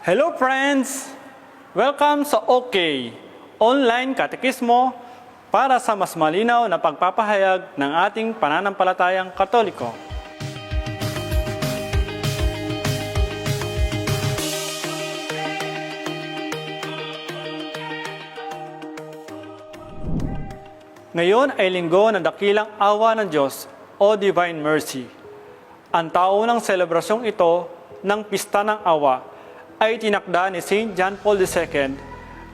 Hello friends! Welcome sa OK, online katekismo para sa mas malinaw na pagpapahayag ng ating pananampalatayang katoliko. Ngayon ay linggo ng dakilang awa ng Diyos o Divine Mercy. Ang taunang selebrasyong ito ng Pista ng Awa ay tinakda ni St. John Paul II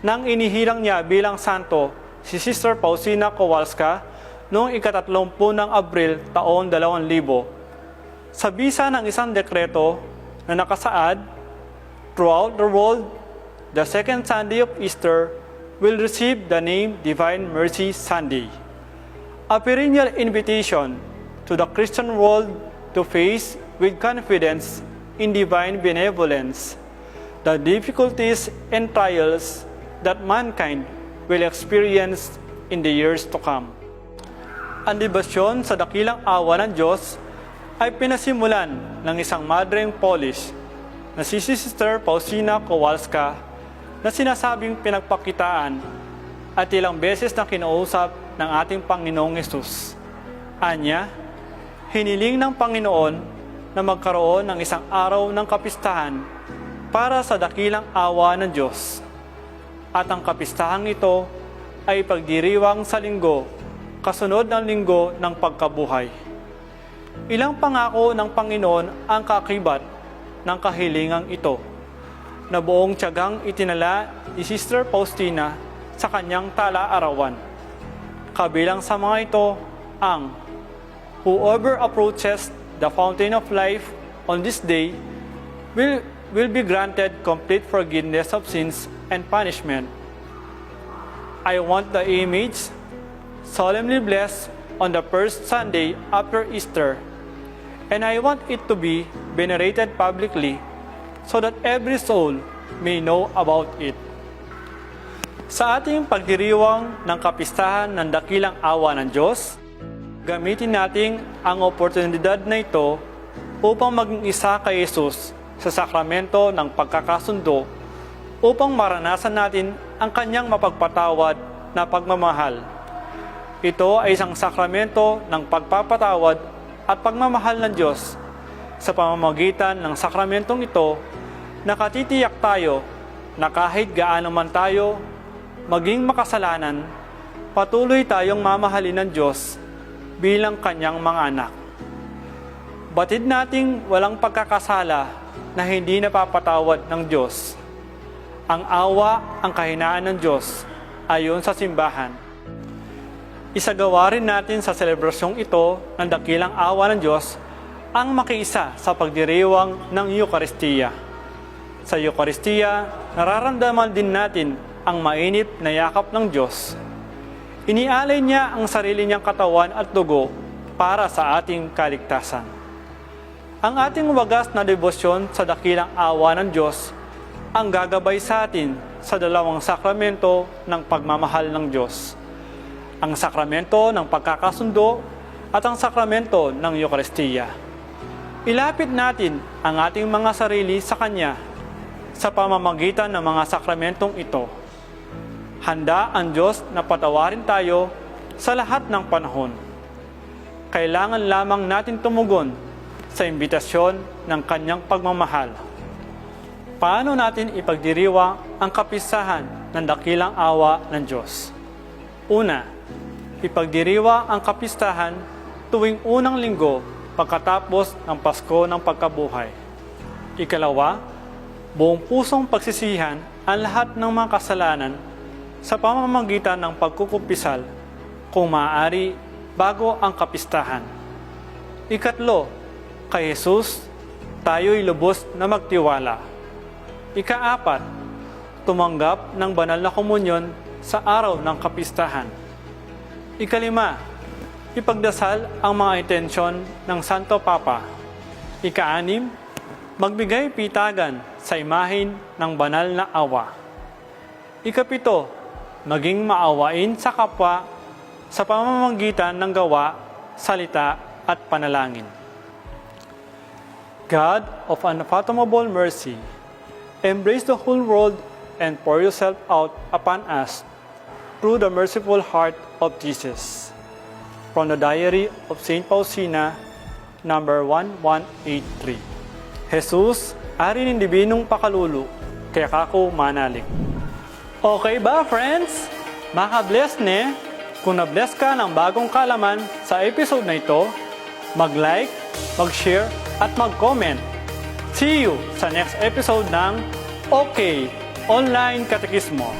nang inihirang niya bilang santo si Sister Pausina Kowalska noong ikatatlongpu ng Abril taon 2000. Sa bisa ng isang dekreto na nakasaad, throughout the world, the second Sunday of Easter will receive the name Divine Mercy Sunday. A perennial invitation to the Christian world to face with confidence in divine benevolence the difficulties and trials that mankind will experience in the years to come. Ang debasyon sa dakilang awa ng Diyos ay pinasimulan ng isang madreng Polish na si Sister Pausina Kowalska na sinasabing pinagpakitaan at ilang beses na kinausap ng ating Panginoong Yesus. Anya, hiniling ng Panginoon na magkaroon ng isang araw ng kapistahan para sa dakilang awa ng Diyos. At ang kapistahang ito ay pagdiriwang sa linggo, kasunod ng linggo ng pagkabuhay. Ilang pangako ng Panginoon ang kakibat ng kahilingang ito na buong tiyagang itinala ni Sister Faustina sa kanyang tala-arawan. Kabilang sa mga ito ang Whoever approaches the fountain of life on this day will, will be granted complete forgiveness of sins and punishment. I want the image solemnly blessed on the first Sunday after Easter, and I want it to be venerated publicly so that every soul may know about it. Sa ating pagdiriwang ng kapistahan ng dakilang awa ng Diyos, gamitin natin ang oportunidad na ito upang maging isa kay Jesus sa sakramento ng pagkakasundo upang maranasan natin ang kanyang mapagpatawad na pagmamahal. Ito ay isang sakramento ng pagpapatawad at pagmamahal ng Diyos sa pamamagitan ng sakramentong ito nakatitiyak tayo na kahit gaano man tayo maging makasalanan, patuloy tayong mamahalin ng Diyos bilang kanyang mga anak. Batid nating walang pagkakasala na hindi napapatawad ng Diyos. Ang awa, ang kahinaan ng Diyos ayon sa simbahan. Isagawa rin natin sa selebrasyong ito ng dakilang awa ng Diyos ang makiisa sa pagdiriwang ng Eukaristiya. Sa Eukaristiya, nararamdaman din natin ang mainit na yakap ng Diyos. Inialay niya ang sarili niyang katawan at dugo para sa ating kaligtasan. Ang ating wagas na debosyon sa dakilang awa ng Diyos ang gagabay sa atin sa dalawang sakramento ng pagmamahal ng Diyos. Ang sakramento ng pagkakasundo at ang sakramento ng Eukaristiya. Ilapit natin ang ating mga sarili sa Kanya sa pamamagitan ng mga sakramentong ito. Handa ang Diyos na patawarin tayo sa lahat ng panahon. Kailangan lamang natin tumugon sa imbitasyon ng kanyang pagmamahal. Paano natin ipagdiriwa ang kapisahan ng dakilang awa ng Diyos? Una, ipagdiriwa ang kapistahan tuwing unang linggo pagkatapos ng Pasko ng Pagkabuhay. Ikalawa, buong pusong pagsisihan ang lahat ng mga kasalanan sa pamamagitan ng pagkukumpisal kung maaari bago ang kapistahan. Ikatlo, kay Jesus, tayo'y lubos na magtiwala. Ikaapat, tumanggap ng banal na komunyon sa araw ng kapistahan. Ikalima, ipagdasal ang mga intensyon ng Santo Papa. Ikaanim, magbigay pitagan sa imahin ng banal na awa. Ikapito, maging maawain sa kapwa sa pamamagitan ng gawa, salita at panalangin. God of unfathomable mercy, embrace the whole world and pour yourself out upon us through the merciful heart of Jesus. From the Diary of St. Faustina, number 1183. Jesus, ari ng dibinong pakalulu, kaya kako manalig. Okay ba, friends? Maka-bless ne? Kung na-bless ka ng bagong kalaman sa episode na ito, mag-like, mag-share, at mag-comment. See you sa next episode ng OK Online Katekismo.